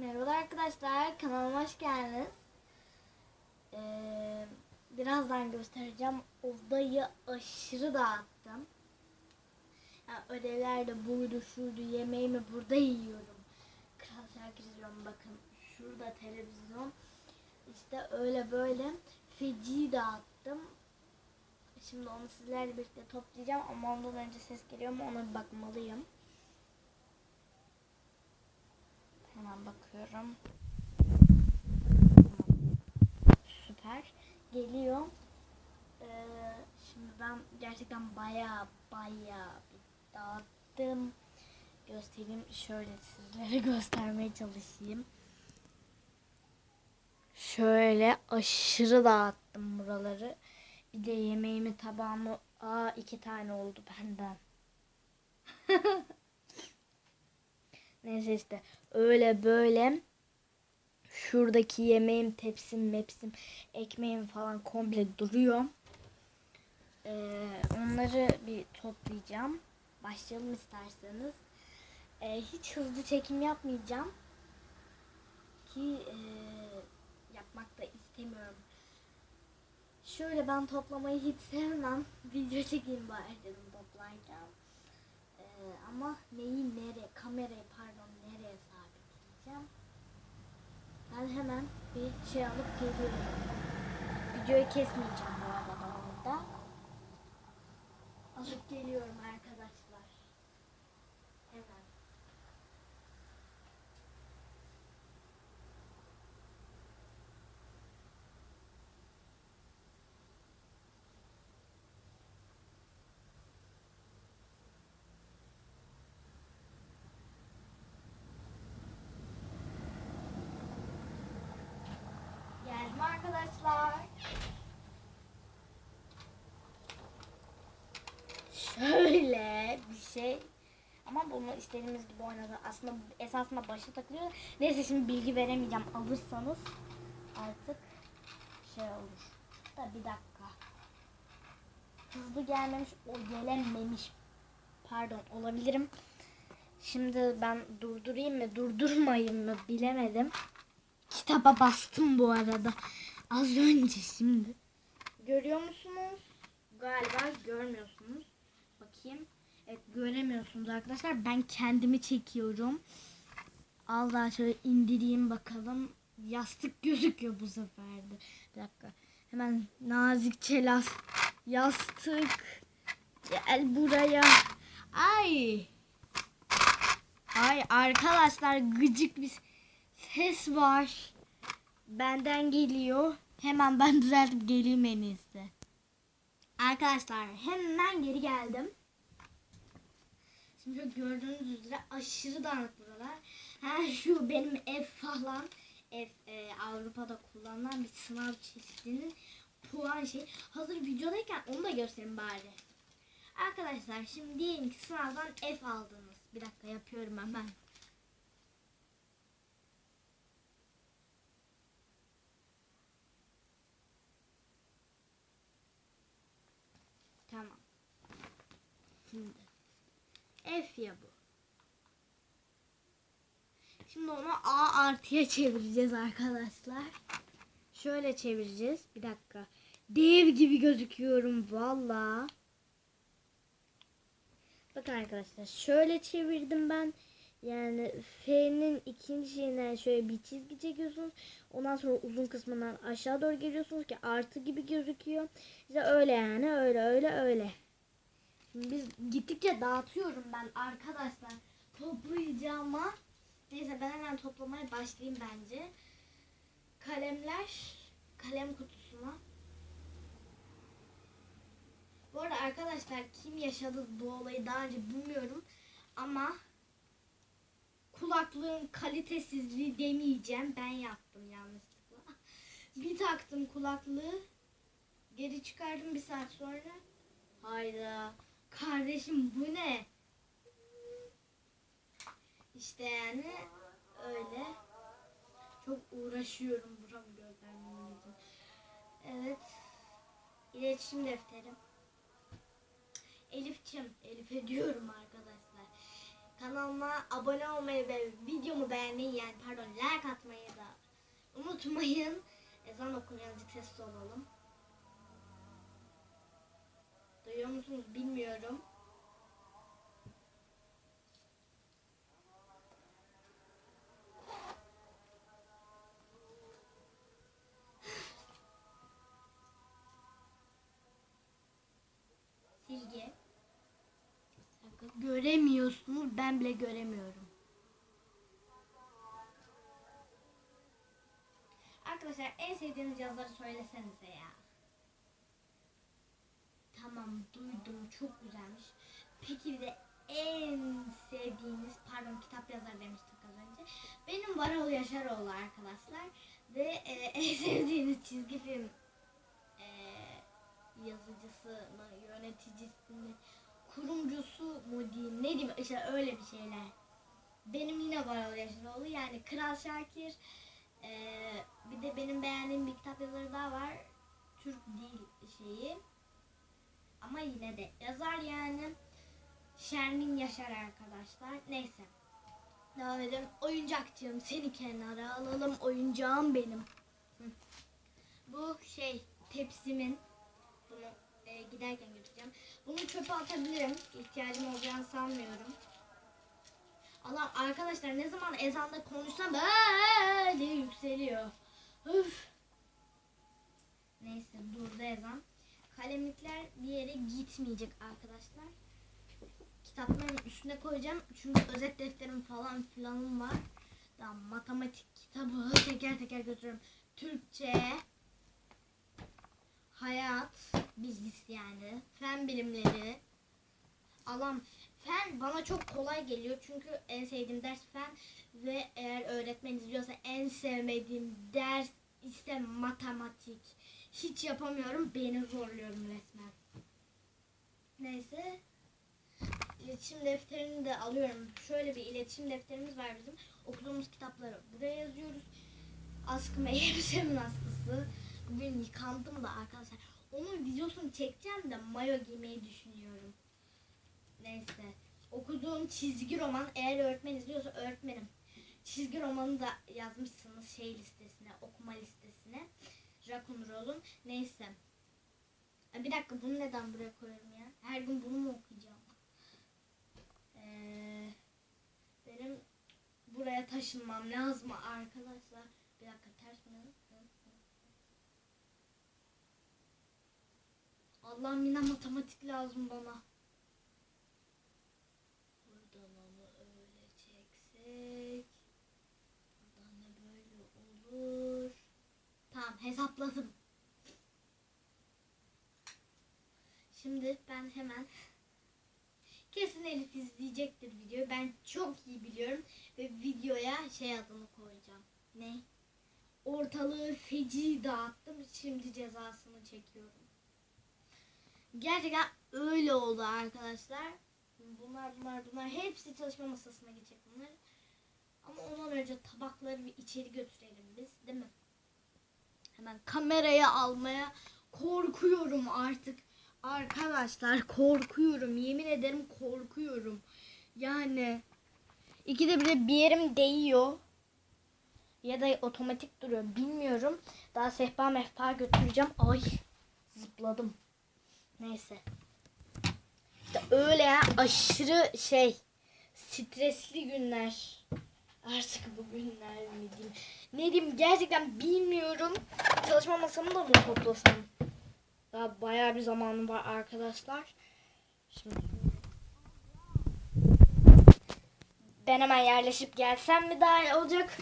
Merhaba arkadaşlar, kanalıma hoş geldiniz. Ee, birazdan göstereceğim. Odayı aşırı dağıttım. Yani ödevler de buydu, şuydu, yemeğimi burada yiyorum. Kral şarkı izliyorum bakın. Şurada televizyon. İşte öyle böyle feci dağıttım. Şimdi onu sizlerle birlikte toplayacağım ama ondan önce ses geliyor mu ona bir bakmalıyım. Hemen bakıyorum. Süper. Geliyor. Ee, şimdi ben gerçekten baya baya dağıttım. Göstereyim. Şöyle sizlere göstermeye çalışayım. Şöyle aşırı dağıttım buraları. Bir de yemeğimi tabağımı aa iki tane oldu benden. Neyse işte öyle böyle şuradaki yemeğim, tepsim, mepsim, ekmeğim falan komple duruyor. Ee, onları bir toplayacağım. Başlayalım isterseniz. Ee, hiç hızlı çekim yapmayacağım. Ki e, yapmak da istemiyorum. Şöyle ben toplamayı hiç sevmem. Video çekeyim bari dedim toplarken. Ama neyi nereye, kamerayı pardon nereye sabitleyeceğim? Ben hemen bir şey alıp geliyorum. Videoyu kesmeyeceğim bu arada orada. Alıp geliyorum arkadaşlar. Hemen. Geldim arkadaşlar. Şöyle bir şey. Ama bunu istediğimiz gibi oynadı. Aslında esasında başa takılıyor. Neyse şimdi bilgi veremeyeceğim. Alırsanız artık şey olur. Da bir dakika. Hızlı gelmemiş, o gelememiş. Pardon, olabilirim. Şimdi ben durdurayım mı, durdurmayayım mı bilemedim. Kitaba bastım bu arada. Az önce şimdi. Görüyor musunuz? Galiba görmüyorsunuz. Bakayım. Evet göremiyorsunuz arkadaşlar. Ben kendimi çekiyorum. Al şöyle indireyim bakalım. Yastık gözüküyor bu sefer de. Bir dakika. Hemen nazikçe las yastık. Gel buraya. Ay. Ay arkadaşlar gıcık bir ses var. Benden geliyor. Hemen ben düzeltip geleyim en iyisi. Arkadaşlar hemen geri geldim. Şimdi gördüğünüz üzere aşırı dağınık buralar. Ha şu benim ev falan ev e, Avrupa'da kullanılan bir sınav çeşidinin puan şey. Hazır videodayken onu da göstereyim bari. Arkadaşlar şimdi diyelim ki sınavdan F aldınız. Bir dakika yapıyorum hemen. Tamam. Şimdi F ya bu. Şimdi onu A artıya çevireceğiz arkadaşlar. Şöyle çevireceğiz. Bir dakika. Dev gibi gözüküyorum valla. Bakın arkadaşlar şöyle çevirdim ben. Yani F'nin ikinci şeyinden şöyle bir çizgi çekiyorsunuz. Ondan sonra uzun kısmından aşağı doğru geliyorsunuz ki artı gibi gözüküyor. İşte öyle yani öyle öyle öyle. Biz gittikçe dağıtıyorum ben arkadaşlar. Toplayacağıma. Neyse ben hemen toplamaya başlayayım bence. Kalemler kalem kutusuna. Bu arada arkadaşlar kim yaşadı bu olayı daha önce bilmiyorum. Ama kulaklığın kalitesizliği demeyeceğim. Ben yaptım yanlışlıkla. Bir taktım kulaklığı. Geri çıkardım bir saat sonra. Hayda. Kardeşim bu ne? İşte yani öyle. Çok uğraşıyorum buramı göstermem için. Evet. İletişim defterim. Elifçim. Elif'e diyorum arkadaşlar. Kanalıma abone olmayı ve videomu beğenmeyi yani pardon like atmayı da unutmayın. Ezan okunuyor azıcık sessiz olalım. Duyuyor musunuz bilmiyorum. Silgi. Göremiyorsunuz ben bile göremiyorum. Arkadaşlar en sevdiğiniz yazarı söylesenize ya. Tamam duydum çok güzelmiş. Peki bir de en sevdiğiniz pardon kitap yazarı demiştik az önce. Benim Varol Yaşaroğlu arkadaşlar. Ve e, en sevdiğiniz çizgi film e, yazıcısı mı, yöneticisi mi, kurumcusu mu diyeyim, ne diyeyim işte öyle bir şeyler. Benim yine Varol Yaşaroğlu yani Kral Şakir. e, bir de benim beğendiğim bir kitap yazarı daha var. Ama yine de yazar yani. Şermin Yaşar arkadaşlar. Neyse. Devam edelim. Oyuncakçığım seni kenara alalım. Oyuncağım benim. Bu şey tepsimin. Bunu e, giderken götüreceğim. Bunu çöpe atabilirim. İhtiyacım olacağını sanmıyorum. Allah arkadaşlar ne zaman ezanda konuşsam diye yükseliyor. Üf. Neyse durdu ezan. Kalemlikler bir yere gitmeyecek arkadaşlar. Kitapların üstüne koyacağım. Çünkü özet defterim falan filanım var. Daha matematik kitabı teker teker götürüyorum. Türkçe, hayat bilgisi yani, fen bilimleri. Allah'ım fen bana çok kolay geliyor çünkü en sevdiğim ders fen ve eğer öğretmen izliyorsa en sevmediğim ders ise matematik. Hiç yapamıyorum, beni zorluyorum resmen. Neyse. İletişim defterini de alıyorum. Şöyle bir iletişim defterimiz var bizim. Okuduğumuz kitapları buraya yazıyoruz. Askım elbisemin askısı. Bugün yıkandım da arkadaşlar. Onun videosunu çekeceğim de mayo giymeyi düşünüyorum. Neyse. Okuduğum çizgi roman eğer öğretmen izliyorsa öğretmenim. Çizgi romanı da yazmışsınız şey listesine, okuma listesine. Rock'n'Roll'un. Neyse. Bir dakika bunu neden buraya koyuyorum ya? Her gün bunu mu okuyacağım? Ee, benim buraya taşınmam lazım arkadaşlar. Bir dakika ters mi? Allah'ım yine matematik lazım bana. Buradan onu öyle çeksek. Buradan da böyle olur. Tamam hesapladım. Şimdi ben hemen kesin Elif izleyecektir videoyu. Ben çok iyi biliyorum ve videoya şey adını koyacağım. Ne? Ortalığı feci dağıttım. Şimdi cezasını çekiyorum. Gerçekten öyle oldu arkadaşlar. Bunlar bunlar bunlar hepsi çalışma masasına geçecek bunlar. Ama ondan önce tabakları bir içeri götürelim biz değil mi? Hemen kameraya almaya korkuyorum artık. Arkadaşlar korkuyorum. Yemin ederim korkuyorum. Yani ikide bir bir yerim değiyor. Ya da otomatik duruyor. Bilmiyorum. Daha sehpa mehpa götüreceğim. Ay zıpladım. Neyse. İşte öyle ya aşırı şey stresli günler. Artık bu günler mi diyeyim. Ne diyeyim gerçekten bilmiyorum. Çalışma masamı da mı toplasam? Daha bayağı bir zamanım var arkadaşlar. Şimdi ben hemen yerleşip gelsem mi daha iyi olacak?